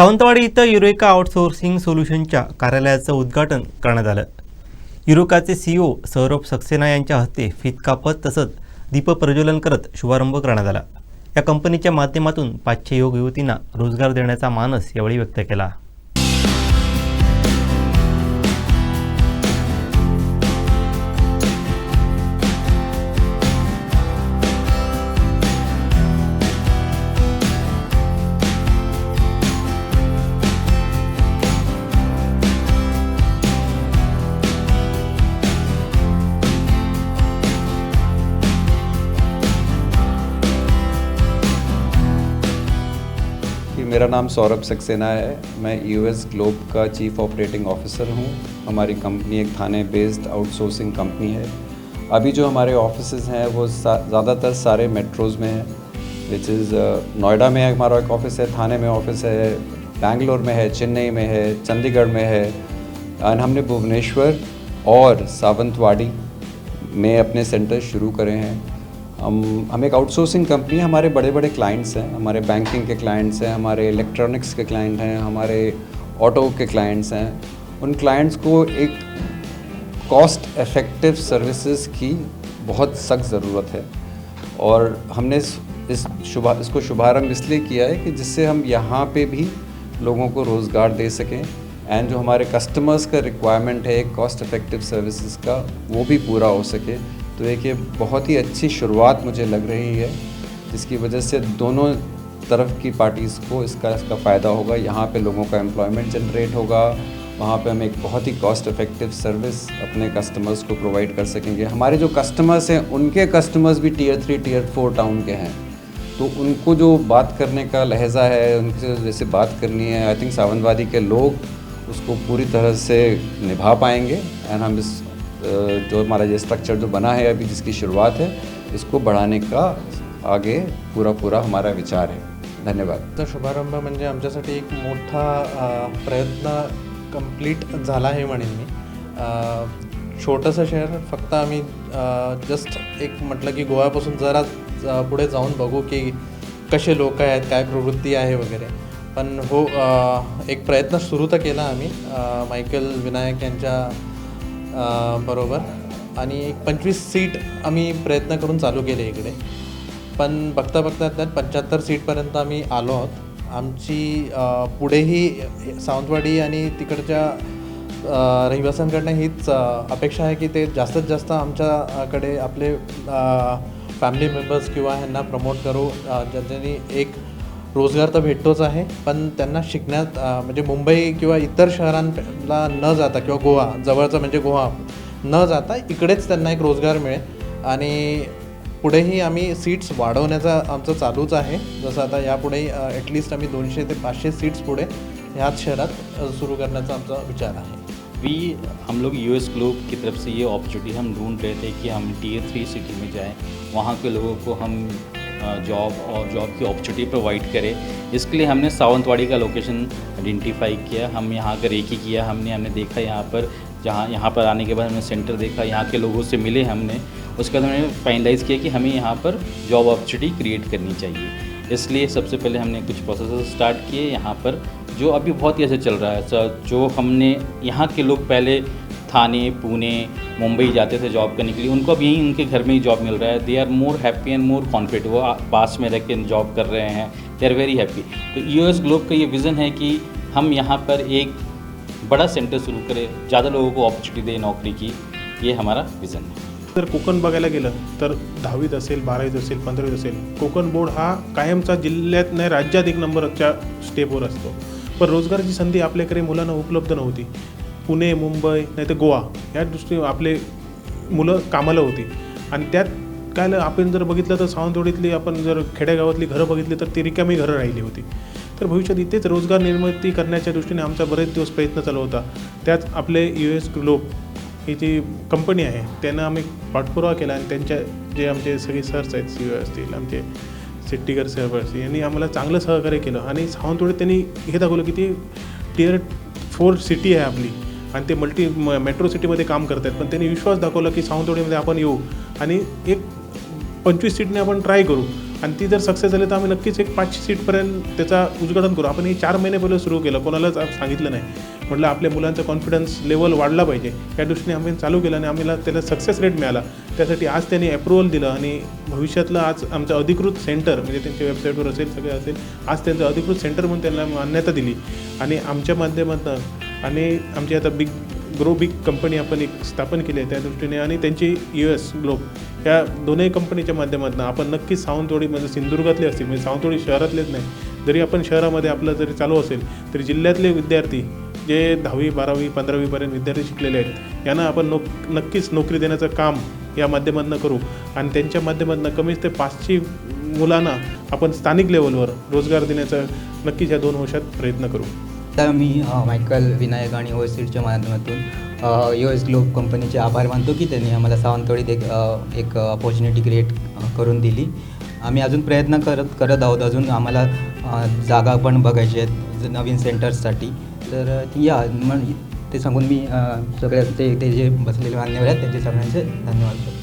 सावंतवाडी इथं eureka outsourcing सोल्युशनच्या कार्यालयाचं उद्घाटन करण्यात आलं. युरोकाचे सीईओ सौरभ सक्सेना यांच्या हस्ते फितकापत कापत तसंच दीपप्रज्वलन करत शुभारंभ करण्यात आला. या कंपनीच्या माध्यमातून पाचशे योग युवतींना रोजगार देण्याचा मानस यावेळी व्यक्त केला. मेरा नाम सौरभ सक्सेना है। मैं यूएस ग्लोब का चीफ ऑपरेटिंग ऑफिसर हूँ। हमारी कंपनी एक थाने बेस्ड आउटसोर्सिंग कंपनी है। अभी जो हमारे ऑफिसेज हैं, वो सा- ज़्यादातर सारे मेट्रोज़ में हैं विच इज़ नोएडा में हमारा एक ऑफ़िस है, थाने में ऑफ़िस है, बैंगलोर में है, चेन्नई में है, चंडीगढ़ में है एंड हमने भुवनेश्वर और सावंतवाड़ी में अपने सेंटर शुरू करे हैं। हम हम एक आउटसोर्सिंग कंपनी है, हमारे बड़े बड़े क्लाइंट्स हैं, हमारे बैंकिंग के क्लाइंट्स हैं, हमारे इलेक्ट्रॉनिक्स के क्लाइंट हैं, हमारे ऑटो के क्लाइंट्स हैं। उन क्लाइंट्स को एक कॉस्ट इफ़ेक्टिव सर्विसेज़ की बहुत सख्त ज़रूरत है। और हमने इस इस शुभा, इसको शुभारंभ इसलिए किया है कि जिससे हम यहाँ पे भी लोगों को रोज़गार दे सकें एंड जो हमारे कस्टमर्स का रिक्वायरमेंट है एक कॉस्ट इफ़ेक्टिव सर्विसेज़ का, वो भी पूरा हो सके। तो एक ये बहुत ही अच्छी शुरुआत मुझे लग रही है, जिसकी वजह से दोनों तरफ़ की पार्टीज़ को इसका इसका फ़ायदा होगा। यहाँ पे लोगों का एम्प्लॉयमेंट जनरेट होगा, वहाँ पे हम एक बहुत ही कॉस्ट इफ़ेक्टिव सर्विस अपने कस्टमर्स को प्रोवाइड कर सकेंगे। हमारे जो कस्टमर्स हैं, उनके कस्टमर्स भी tier three tier four town के हैं। तो उनको जो बात करने का लहजा है उनसे जैसे बात करनी है आई थिंक सावंतवादी के लोग उसको पूरी तरह से निभा पाएँगे एंड हम इस जो हमारा ये स्ट्रक्चर जो बना है अभी जिसकी शुरुआत है इसको बढ़ाने का आगे पूरा पूरा हमारा विचार है। धन्यवाद। तर शुभारंभ म्हणजे आमच्यासाठी एक मोठा प्रयत्न कंप्लीट झाला आहे म्हणेन मी. छोटंसं शहर फक्त आम्ही जस्ट एक म्हटलं की गोव्यापासून जरा पुढे जाऊन बघू की कसे लोक आहेत काय प्रवृत्ती आहे वगैरे. पण हो एक प्रयत्न सुरू तर केला आम्ही. मायकल विनायक यांच्या बरोबर. आणि एक पंचवीस सीट आम्ही प्रयत्न करून चालू केले इकडे. पण बघता बघता त्यात पंच्याहत्तर सीटपर्यंत आम्ही आलो आहोत. आमची पुढेही सावंतवाडी आणि तिकडच्या रहिवाशांकडनं हीच अपेक्षा आहे की ते जास्तीत जास्त आमच्याकडे आपले फॅमिली मेंबर्स किंवा ह्यांना प्रमोट करू. ज्यांनी एक रोजगार तर भेटतोच आहे पण त्यांना शिकण्यात म्हणजे मुंबई किंवा इतर शहरांना न जाता किंवा गोवा जवळचं म्हणजे गोवा न जाता इकडेच त्यांना एक रोजगार मिळेल. आणि पुढेही आम्ही सीट्स वाढवण्याचा आमचं चालूच आहे. जसं आता यापुढे ॲटलिस्ट आम्ही दोनशे ते पाचशे सीट्स पुढे ह्याच शहरात सुरू करण्याचा आमचा विचार आहे. वी हम लोग यूएस ग्लोब की तरफ से ये अपॉर्चुनिटी हम ढूंढ रहे थे कि हम टीयर थ्री सिटी में जाएं। वहाँ के लोगों को हम जॉब और जॉब की अपॉर्चुनिटी प्रोवाइड करे। इसके लिए हमने सावंतवाड़ी का लोकेशन आइडेंटिफाई किया। हम यहाँ का रेकी किया। हमने हमने देखा यहाँ पर, जहाँ, यहाँ पर आने के बाद हमने सेंटर देखा। यहाँ के लोगों से मिले हमने। उसके बाद हमने फाइनलाइज़ किया कि हमें यहाँ पर जॉब अपॉर्चुनिटी क्रिएट करनी चाहिए। इसलिए सबसे पहले हमने कुछ प्रोसेस स्टार्ट किए यहाँ पर, जो अभी बहुत ही ऐसे चल रहा है। जो हमने, यहाँ के लोग पहले थाने, पुणे मुंबई जाते थे जॉब करने के लिए उनको अब यहीं उनके घर में ही जॉब मिल रहा है। They are more happy and more confident वो पास में रह के जॉब कर रहे हैं। दे आर वेरी हैप्पी तो यू एस ग्लोब का ये विज़न है कि हम यहाँ पर एक बड़ा सेंटर शुरू करें ज़्यादा लोगों को अपॉर्चुनिटी दें नौकरी की। ये हमारा विज़न है। जर कोकण बघायला गेलं तर दहावीत असेल बारावीत असेल पंधरावीत असेल कोकण बोर्ड हा कायमचा जिल्ह्यात नाही राज्यात एक नंबरच्या स्टेपवर असतो. पण रोजगाराची संधी आपल्याकडे मुलांना उपलब्ध नव्हती. पुणे मुंबई नाही तर गोवा या दृष्टीने आपले मुलं कामाला होती. आणि त्यात काय आपण जर बघितलं तर सावंतवाडीतली आपण जर खेडेगावातली घरं बघितली तर ती रिकामी घरं राहिली होती. तर भविष्यात इथेच रोजगार निर्मिती करण्याच्या दृष्टीने आमचा बरेच दिवस प्रयत्न चालू होता. त्यात आपले यू एस ग्लोब ही जी कंपनी आहे त्यांना आम्ही पाठपुरावा केला आणि त्यांच्या जे आमचे सगळे सर्स आहेत सी असतील आमचे सिट्टीकर सर असतील यांनी आम्हाला चांगलं सहकार्य केलं. आणि सावंतवाडीत त्यांनी हे दाखवलं की ती टिअर फोर सिटी आहे आपली. आणि ते मल्टी मेट्रो सिटीमध्ये काम करत आहेत पण त्यांनी विश्वास दाखवला की सावंतवाडीमध्ये आपण येऊ. आणि एक पंचवीस सीटने आपण ट्राय करू. आणि ती जर सक्सेस झाली तर आम्ही नक्कीच एक पाचशे सीटपर्यंत त्याचा उद्घाटन करू. आपण हे चार महिने पहिलं सुरू केलं. कोणालाच सांगितलं नाही. म्हटलं आपल्या मुलांचा कॉन्फिडन्स लेवल वाढला पाहिजे. त्या दृष्टीने आम्ही चालू केलं आणि आम्हाला त्याला सक्सेस रेट मिळाला. त्यासाठी आज त्यांनी अप्रुव्हल दिलं आणि भविष्यातलं आज आमचं अधिकृत सेंटर म्हणजे त्यांच्या वेबसाईटवर असेल सगळे असेल आज त्यांचं अधिकृत सेंटर म्हणून त्यांना मान्यता दिली. आणि आमच्या माध्यमातून आणि आमची आता बिग ग्रो बिग कंपनी आपण एक स्थापन केली आहे त्या दृष्टीने आणि त्यांची यू एस ग्लोब या दोनही कंपनीच्या माध्यमातून आपण नक्कीच सावंतवाडी म्हणजे सिंधुदुर्गातले असतील म्हणजे सावंतवाडी शहरातलेच नाही जरी आपण शहरामध्ये आपलं जरी चालू असेल तरी जिल्ह्यातले विद्यार्थी जे दहावी बारावी पंधरावीपर्यंत विद्यार्थी शिकलेले आहेत यांना आपण नोक नक्कीच नोकरी देण्याचं काम या माध्यमातून करू. आणि त्यांच्या माध्यमातून कमीच ते पाचशे मुलांना आपण स्थानिक लेवलवर रोजगार देण्याचा नक्कीच या दोन वर्षात प्रयत्न करू. तर मी मायकल विनायक आणि ओएसीडच्या माध्यमातून यू एस ग्लोब कंपनीचे आभार मानतो की त्यांनी आम्हाला सावंतवाडीत एक एक अपॉर्च्युनिटी क्रिएट करून दिली. आम्ही अजून प्रयत्न करत करत आहोत. अजून आम्हाला जागा पण बघायची आहेत नवीन सेंटर्ससाठी तर या मग ते सांगून मी सगळ्या ते ते जे बसलेले मान्यवर आहेत त्यांचे सगळ्यांचे धन्यवाद. करतो